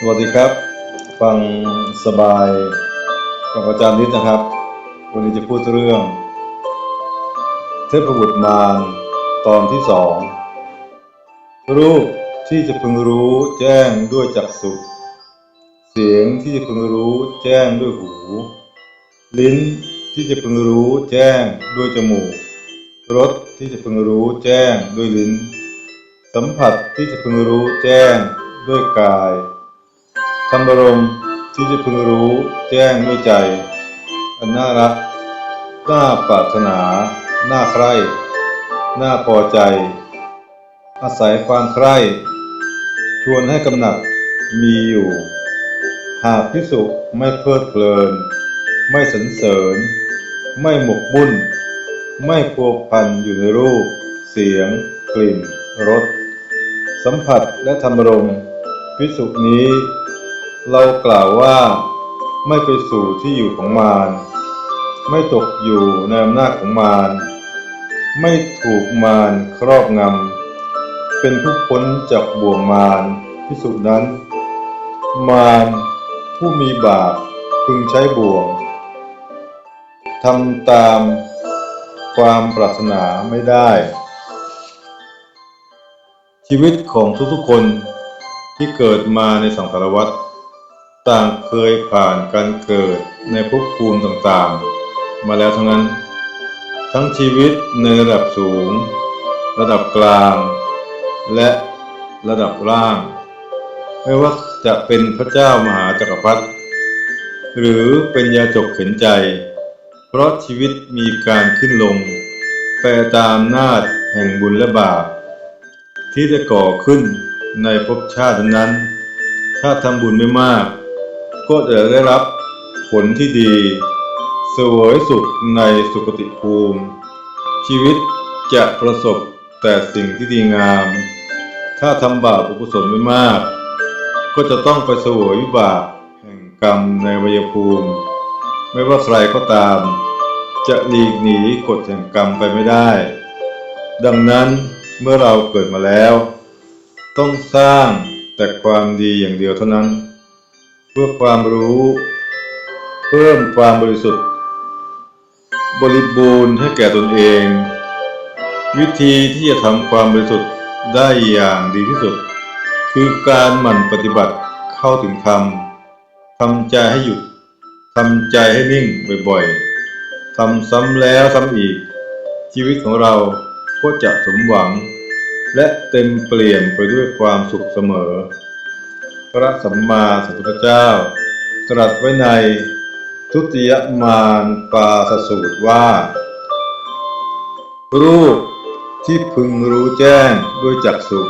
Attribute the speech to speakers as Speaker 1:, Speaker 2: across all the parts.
Speaker 1: สวัสดีครับ ฟังสบายกับอาจารย์นิดนะครับ วันนี้จะพูดเรื่อง เทพบุตรมารตอนที่สองรูปที่จะพึงรู้แจ้งด้วยจักษุเสียงที่จะพึงรู้แจ้งด้วยหู ลิ้นที่จะพึงรู้แจ้งด้วยจมูกรสที่จะพึงรู้แจ้งด้วยลิ้น สัมผัสที่จะพึงรู้แจ้งด้วยกาย ธรรมรมที่จะพึงรู้แจ้งด้วยใจ อันน่ารัก น่าปรารถนา น่าใคร่น่าพอใจ อาศัยความใคร่ ชวนให้กำหนัดมีอยู่ หากพิสุไม่เพลิดเพลิน ไม่สรรเสริญ ไม่หมกมุ่นไม่พัวพันอยู่ในรูป เสียง กลิ่น รส สัมผัสและธรรมรมพิสุนี้ เรากล่าวว่าไม่ไปสู่ที่อยู่ของมาร ไม่ตกอยู่ในอำนาจของมาร ไม่ถูกมารครอบงำ เป็นผู้พ้นจากบ่วงมารพิสุนั้น มารผู้มีบาปพึงใช้บ่วงทำตามความปรารถนาไม่ได้ ชีวิตของทุกๆคนที่เกิดมาในสังสารวัฏ ต่างเคยผ่านการเกิดในภพภูมิต่างๆ มาแล้วทั้งนั้น ทั้งชีวิตในระดับสูง ระดับกลาง และระดับล่าง ไม่ว่าจะเป็นพระเจ้ามหาจักรพรรดิหรือเป็นยาจกเข็นใจ เพราะชีวิตมีการขึ้นลงไปตามนาจแห่งบุญและบาปที่จะก่อขึ้นในภพชาตินั้น ถ้าทำบุญไม่มาก ก็จะได้รับผลที่ดีเสวยสุขในสุคติภูมิ ชีวิตจะประสบแต่สิ่งที่ดีงาม ถ้าทำบาปอกุศลไม่มาก ก็จะต้องไปสวยวิบากแห่งกรรมในวัยภูมิ ไม่ว่าใครก็ตาม จะหลีกหนีกฎแห่งกรรมไปไม่ได้ ดังนั้นเมื่อเราเกิดมาแล้ว ต้องสร้างแต่ความดีอย่างเดียวเท่านั้น พื่อความรู้ เพิ่มความบริสุทธิ์ บริบูรณ์ให้แก่ตนเอง วิธีที่จะทำความบริสุทธิ์ได้อย่างดีที่สุด คือการหมั่นปฏิบัติเข้าถึงธรรมทำใจให้หยุดทำใจให้นิ่งบ่อยๆทำซ้ำแล้วซ้ำอีก ชีวิตของเราก็จะสมหวัง และเต็มเปลี่ยนไปด้วยความสุขเสมอ พระสัมมาสัมพุทธเจ้า ตรัสไว้ในทุติยมานปาสสูตรว่า รูปที่พึงรู้แจ้งด้วยจักษุ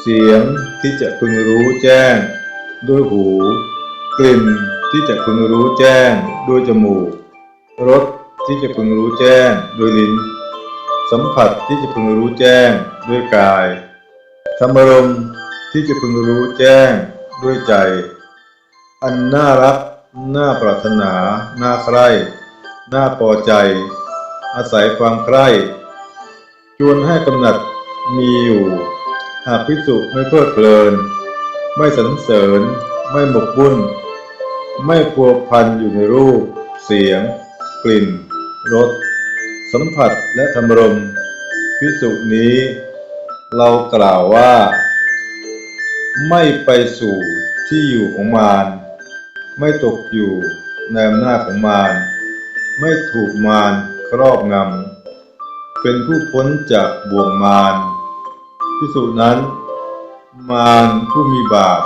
Speaker 1: เสียงที่จะพึงรู้แจ้ง ด้วยหู กลิ่นที่จะพึงรู้แจ้งด้วยจมูกรสที่จะพึงรู้แจ้งด้วยลิ้น สัมผัสที่จะพึงรู้แจ้งด้วยกายธรรมรมที่จะพึงรู้แจ้ง ด้วยใจ อันน่ารัก น่าปรารถนา น่าใคร่ น่าพอใจ อาศัยความใคร่ชวนให้กำหนัดมีอยู่ หากพิสุไม่เพลิดเพลิน ไม่สรรเสริญ ไม่หมกบุ่นไม่พัวพันอยู่ในรูป เสียง กลิ่น รส สัมผัสและธรรมรมพิสุนี้ เรากล่าวว่า ไม่ไปสู่ที่อยู่ของมาร ไม่ตกอยู่ในอำนาจของมาร ไม่ถูกมารครอบงำ เป็นผู้พ้นจากบ่วงมารพิสุนั้น มารผู้มีบาป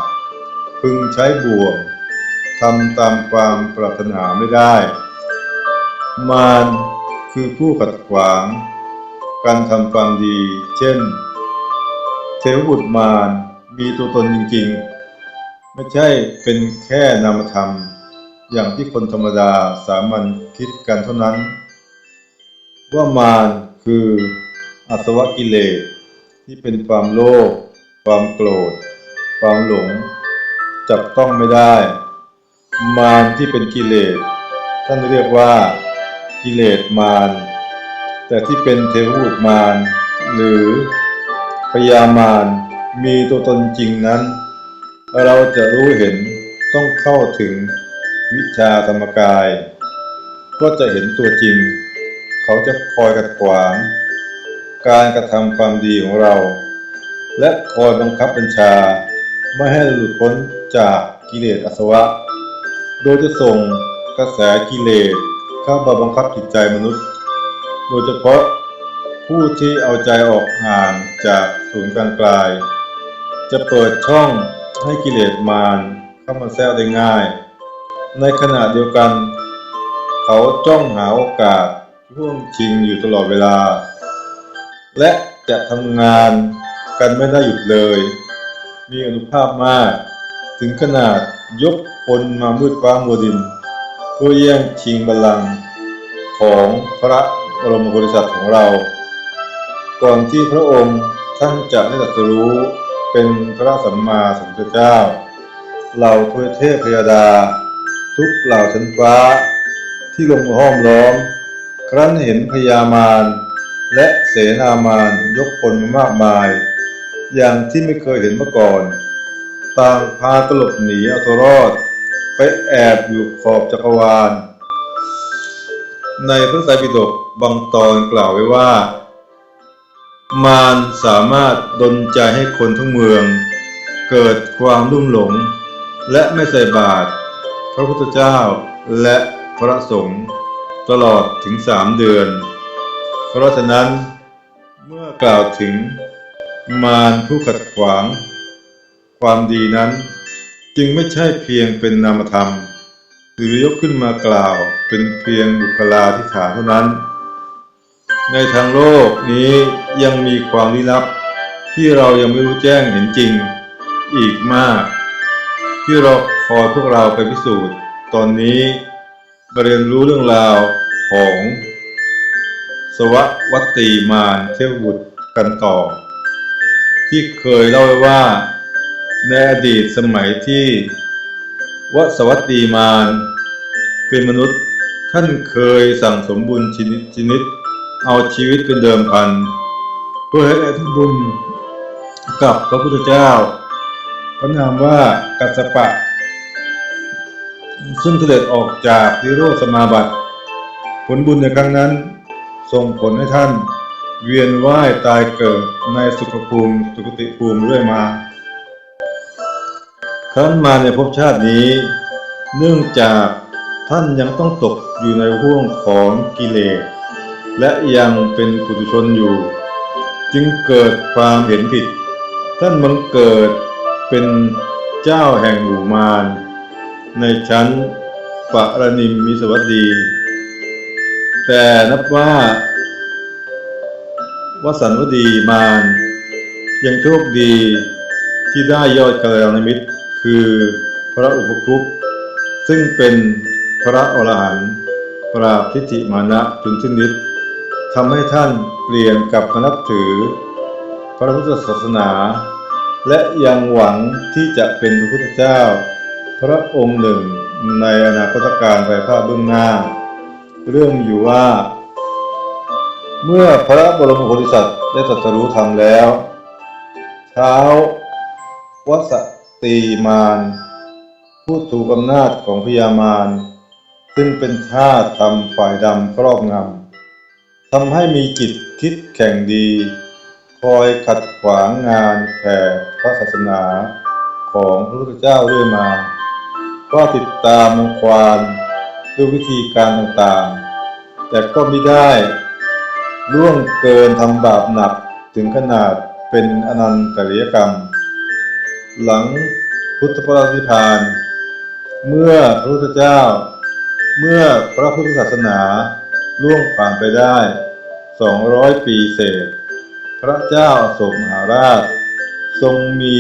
Speaker 1: พึงใช้บ่วงทำตามความปรารถนาไม่ได้ มารคือผู้ขัดขวาง การทำความดี เช่น เทวบุตรมาร มีตัวตนจริงๆ ไม่ใช่เป็นแค่นามธรรม อย่างที่คนธรรมดาสามัญคิดกันเท่านั้น ว่ามารคืออาสวะกิเลสที่เป็นความโลภความโกรธ ความหลง จับต้องไม่ได้ มารที่เป็นกิเลสท่านเรียกว่ากิเลสมารแต่ที่เป็นเทวบุตรมารหรือพยามาร มีตัวตนจริงนั้น เราจะรู้เห็นต้องเข้าถึงวิชาธรรมกาย ก็จะเห็นตัวจริง เขาจะคอยกัดขวาง การกระทำความดีของเรา และคอยบังคับบัญชา ไม่ให้หลุดพ้นจากกิเลสอสวะ โดยจะส่งกระแสกิเลสเข้ามาบังคับจิตใจมนุษย์ โดยเฉพาะผู้ที่เอาใจออกห่างจากศูนย์กลางกลาย จะเปิดช่องให้กิเลสมารเข้ามาแทรกได้ง่าย ในขณะเดียวกัน เขาจ้องหาโอกาสช่วงชิงอยู่ตลอดเวลา และจะทำงานกันไม่ได้หยุดเลย มีอนุภาพมาก ถึงขนาดยกพลมามืดฟ้ามัวดินเพื่อแย่งชิงบัลลังก์ของพระบรมโพธิสัตว์ของเรา ก่อนที่พระองค์ท่านจะได้ตรัสรู้ เป็นพระสัมมาสัมพุทธเจ้า เหล่าเทวเทพพยดา ทุกเหล่าชั้นฟ้า ที่ลงมาห้อมล้อม ครั้นเห็นพญามารและเสนามารยกพลมามากมาย อย่างที่ไม่เคยเห็นมาก่อน ต่างพาตลบหนีเอาตัวรอด ไปแอบอยู่ขอบจักรวาล ในพระไตรปิฎกบางตอนกล่าวไว้ว่า มารสามารถดลใจให้คนทั้งเมือง เกิดความรุ่มหลง และไม่ใส่บาตรพระพุทธเจ้าและพระสงฆ์ตลอดถึงสามเดือน เพราะฉะนั้นเมื่อกล่าวถึงมารผู้ขัดขวาง ความดีนั้นจึงไม่ใช่เพียงเป็นนามธรรม หรือยกขึ้นมากล่าวเป็นเพียงบุคลาธิฐานเท่านั้น ในทางโลกนี้ยังมีความลี้ลับ ที่เรายังไม่รู้แจ้งเห็นจริง อีกมาก ที่เราคอยพวกเราไปพิสูจน์ ตอนนี้มาเรียนรู้เรื่องราวของ สววัตตีมารเทพบุตรกันต่อ ที่เคยเล่าไว้ว่า ในอดีตสมัยที่วสวัตตีมารเป็นมนุษย์ท่านเคยสั่งสมบุญชนิดชนิด เอาชีวิตเป็นเดิมพัน เพื่อให้ได้ทำบุญกับพระพุทธเจ้าพระนามว่ากัสสปะ ซึ่งเสด็จออกจากนิโรธสมาบัติ ผลบุญในครั้งนั้นส่งผลให้ท่าน เวียนว่ายตายเกิดในสุขภูมิสุคติภูมิเรื่อยมาครั้นมาในภพชาตินี้ เนื่องจากท่านยังต้องตกอยู่ในห่วงของกิเลส และยังเป็นปุถุชนอยู่ จึงเกิดความเห็นผิด ท่านบังเกิดเป็นเจ้าแห่งหมู่มาร ในชั้นปรนิมมิสวัสดี แต่นับว่าวสันวดีมารยังโชคดีที่ได้ยอดกัลยาณมิตร คือพระอุปคุปซึ่งเป็นพระอรหันต์ปราบทิฏฐิมานะจนสิ้นฤทธิ์ ทำให้ท่านเปลี่ยนกลับมานับถือ พระพุทธศาสนา และยังหวังที่จะเป็นพระพุทธเจ้า พระองค์หนึ่งในอนาคตการภายภาคเบื้องหน้า เรื่องอยู่ว่า เมื่อพระบรมโพธิสัตว์ได้ตรัสรู้ธรรมแล้วเท้าววสตีมารผู้ถูกอำนาจของพญามารซึ่งเป็นชาติทำฝ่ายดำครอบงำ ทำให้มีจิตคิดแข่งดี คอยขัดขวางงานแผ่พระศาสนาของพระพุทธเจ้าเรื่อยมา ก็ติดตามมงควานด้วยวิธีการต่างๆ แต่ก็ไม่ได้ ล่วงเกินทำบาปหนักถึงขนาดเป็นอนันตริยกรรม หลังพุทธปฏิพานเมื่อพระพุทธเจ้า เมื่อพระพุทธศาสนา ล่วงผ่านไปได้ 200 ปีเศษ พระเจ้าอโศกมหาราช ทรงมี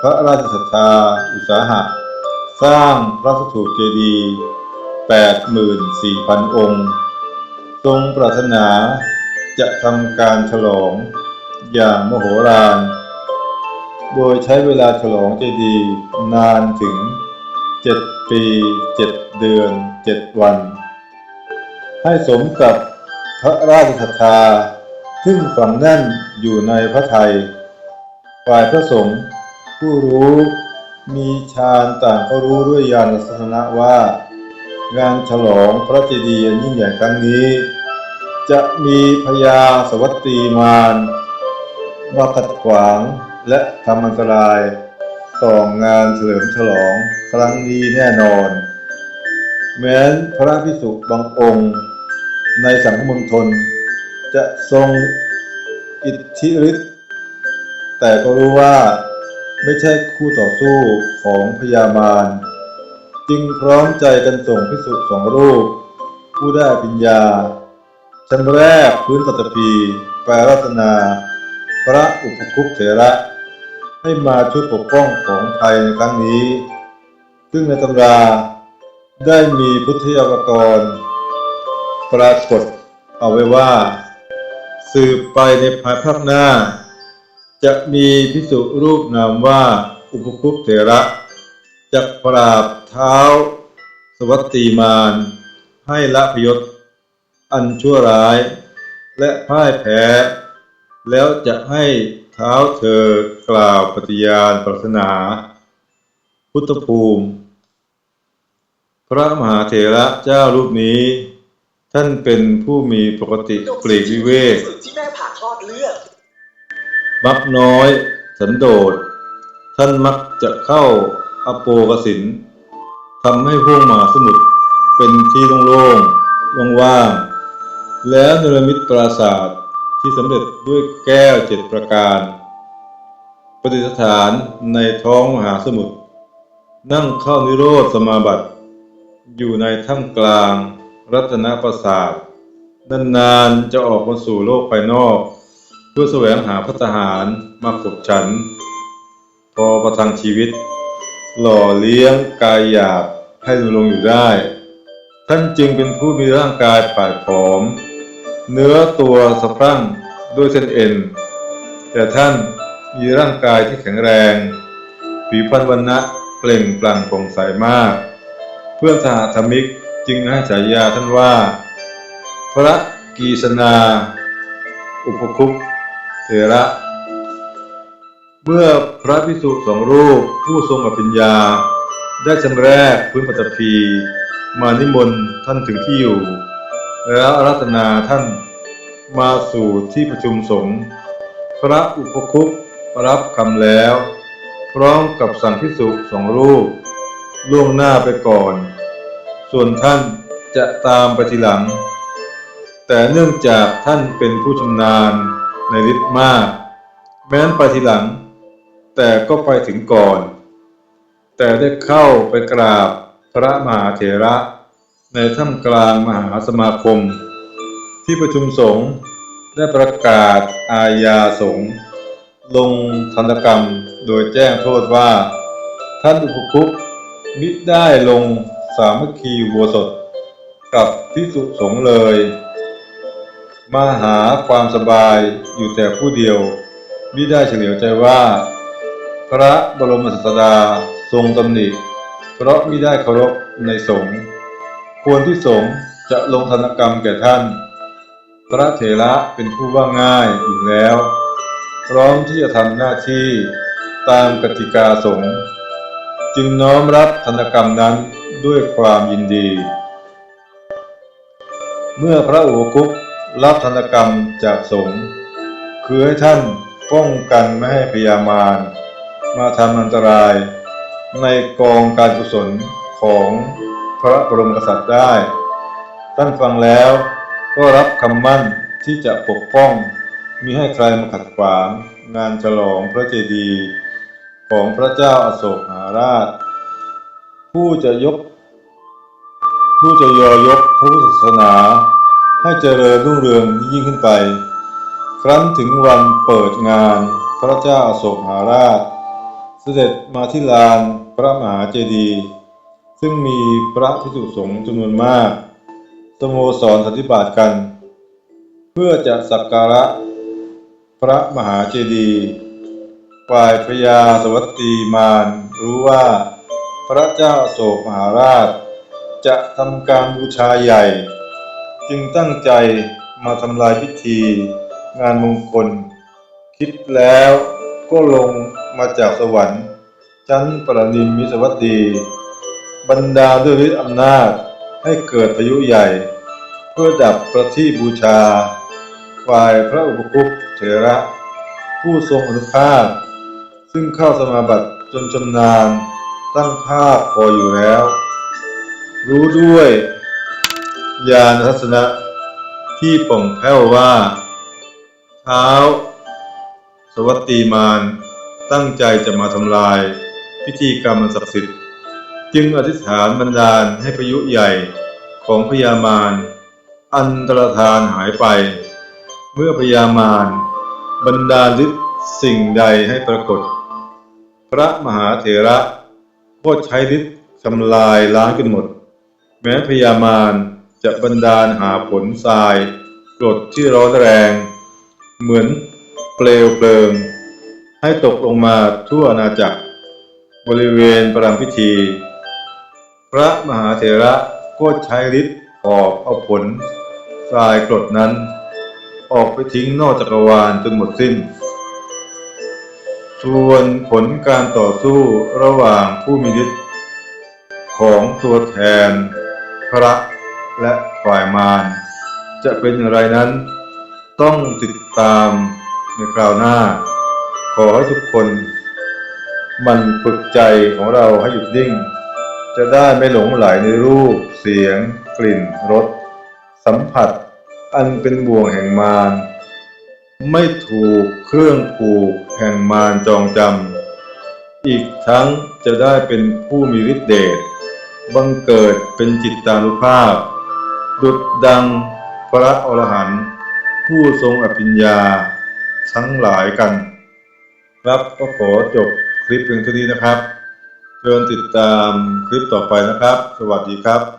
Speaker 1: พระราชศรัทธาอุตสาหะ สร้างพระสถูปเจดีย์84,000 องค์ ทรงปรารถนาจะทำการฉลองอย่างมโหฬาร โดยใช้เวลาฉลองเจดีย์นานถึง 7 ปี 7 เดือน 7 วัน ให้สมกับพระราชศรัทธา ซึ่งฝังแน่นอยู่ในพระไทย ฝ่ายพระสงฆ์ผู้รู้มีฌานต่างก็รู้ด้วยญาณสัสนะว่า งานฉลองพระเจดีย์อันยิ่งใหญ่ครั้งนี้ จะมีพญาสวัตตีมารมาขัดขวางและทำอันตรายต่องานเฉลิมฉลองครั้งนี้แน่นอน แม้นพระพิสุบางองค์ ในสังฆมณฑลจะทรงอิทธิฤทธิ์แต่ก็รู้ว่าไม่ใช่คู่ต่อสู้ของพญามาร จึงพร้อมใจกันส่งพิสุสองรูป ผู้ได้ปัญญา ชั้นแรกพื้นปัตตภีแปลรัตนา พระอุปคุปเถระ ให้มาช่วยปกป้องของไทยในครั้งนี้ ซึ่งในตำราได้มีพุทธยากร ปรากฏเอาไว้ว่า สืบไปในภายภาคหน้า จะมีพิสุรูปนามว่าอุปคุปเถระจะปราบเท้า สวัตตีมารให้ละพยศ อันชั่วร้าย และพ่ายแพ้ แล้วจะให้เท้าเธอกล่าวปฏิญาณปรารถนา พุทธภูมิ พระมหาเถระเจ้ารูปนี้ ท่านเป็นผู้มีปกติปลีกวิเวก
Speaker 2: สุดที่แม่ผ่าคลอดเลือด
Speaker 1: มักน้อย สันโดษ ท่านมักจะเข้าอโปกสินทำให้ห้วงมหาสมุทรเป็นที่โล่งๆว่างๆแล้วเนรมิตปราสาทที่สำเร็จด้วยแก้วเจ็ดประการ ปฏิสถานในท้องมหาสมุทรนั่งเข้านิโรธสมาบัติ อยู่ในถ้ำกลาง รัตนปราสาทนานๆจะออกมาสู่โลกภายนอก เพื่อแสวงหาพัฒหารมาขบฉัน พอประทังชีวิต หล่อเลี้ยงกายหยาบให้ดำรงอยู่ได้ ท่านจึงเป็นผู้มีร่างกายป่ายผอม เนื้อตัวสะพรั่งด้วยเส้นเอ็น แต่ท่านมีร่างกายที่แข็งแรงผิวพรรณวันนะเปล่งปลั่งโปร่งใสมาก เพื่อนสหธรรมิก จึงให้ฉายาท่านว่า พระกีสนา อุปคุปเถระ เมื่อพระพิสุสองรูปผู้ทรงอภิญญา ได้ชำแรกพื้นปฐพีมานิมนต์ท่านถึงที่อยู่ แล้วรัตนาท่านมาสู่ที่ประชุมสงฆ์พระอุปคุปรับคำแล้ว พร้อมกับสั่งพิสุสองรูป ล่วงหน้าไปก่อน ส่วนท่านจะตามไปทีหลัง แต่เนื่องจากท่านเป็นผู้ชำนาญในฤทธิ์มาก แม้นไปทีหลัง แต่ก็ไปถึงก่อน แต่ได้เข้าไปกราบพระมหาเถระ ในถ้ำกลางมหาสมาคม ที่ประชุมสงฆ์ได้ประกาศอาญาสงฆ์ลงธนกรรมโดยแจ้งโทษว่า ท่านอุปคุปมิได้ลง สามัคคีอุโบสถ กับพิสุสงเลย มาหาความสบายอยู่แต่ผู้เดียวมิได้เฉลียวใจว่า พระบรมศาสดาทรงตำหนิเพราะมิได้เคารพในสงฆ์ควรที่สงฆ์จะลงธนกรรมแก่ท่าน พระเถระเป็นผู้ว่าง่ายอยู่แล้ว พร้อมที่จะทำหน้าที่ตามกติกาสงฆ์จึงน้อมรับธนกรรมนั้น ด้วยความยินดี เมื่อพระอุปคุปรับธนกรรมจากสงฆ์คือให้ท่านป้องกันไม่ให้พยามารมาทำอันตรายในกองการกุศลของพระบรมกษัตริย์ได้ ท่านฟังแล้วก็รับคำมั่นที่จะปกป้องมิให้ใครมาขัดขวางงานฉลองพระเจดีย์ของพระเจ้าอาโศกมหาราช ผู้จะยก ผู้จะยอยกพระพุทธศาสนา ให้เจริญรุ่งเรืองยิ่งขึ้นไป ครั้นถึงวันเปิดงานพระเจ้าอโศกมหาราช เสด็จมาที่ลานพระมหาเจดีย์ซึ่งมีพระภิกษุสงฆ์จำนวนมาก สโมสรสันติบาตกัน เพื่อจะสักการะพระมหาเจดีย์ฝ่ายพญาสวัตตีมารรู้ว่า พระเจ้าโศกมหาราช จะทำการบูชาใหญ่ จึงตั้งใจมาทำลายพิธี งานมงคล คิดแล้วก็ลงมาจากสวรรค์จันปรนิมมิสวัสดีบรรดาด้วยฤทธิอำนาจให้เกิดพายุใหญ่ เพื่อดับประทีปบูชา ฝ่ายพระอุปคุปเถระ ผู้ทรงอนุภาพ ซึ่งเข้าสมาบัติจนชำนาญตั้งท่าพออยู่แล้ว รู้ด้วยญาณทัศนะที่ป่องแผ้วว่า เท้า สวัสดีมารตั้งใจจะมาทำลาย พิธีกรรมอันศักดิ์สิทธิ์ จึงอธิษฐานบันดาลให้พายุใหญ่ของพญามารอันตรธานหายไป เมื่อพญามารบรรดาลฤทธิ์สิ่งใดให้ปรากฏ พระมหาเถระก็ใช้ฤทธิ์ทำลายล้างจนหมด แม้พญามารจะบันดาลหาผลทรายกรดที่ร้อนแรง เหมือนเปลวเพลิง ให้ตกลงมาทั่วอาณาจักร บริเวณประรำพิธี พระมหาเถระก็ใช้ฤทธิ์ออกเอาผลทรายกรดนั้น ออกไปทิ้งนอกจักรวาลจนหมดสิ้น ส่วนผลการต่อสู้ระหว่างผู้มีฤทธิ์ของตัวแทน พระและฝ่ายมารจะเป็นอย่างไรนั้น ต้องติดตามในคราวหน้า ขอให้ทุกคน มันฝึกใจของเราให้หยุดนิ่ง จะได้ไม่หลงไหลในรูป เสียง กลิ่นรสสัมผัส อันเป็นบ่วงแห่งมารไม่ถูกเครื่องผูกแห่งมารจองจำอีกทั้งจะได้เป็นผู้มีฤทธิเดช บังเกิดเป็นจิตตานุภาพ ดุดดังพระอรหันต์ผู้ทรงอภิญญาทั้งหลายกัน ครับก็ขอจบคลิปเพียงเท่านี้นะครับเชิญติดตามคลิปต่อไปนะครับ สวัสดีครับ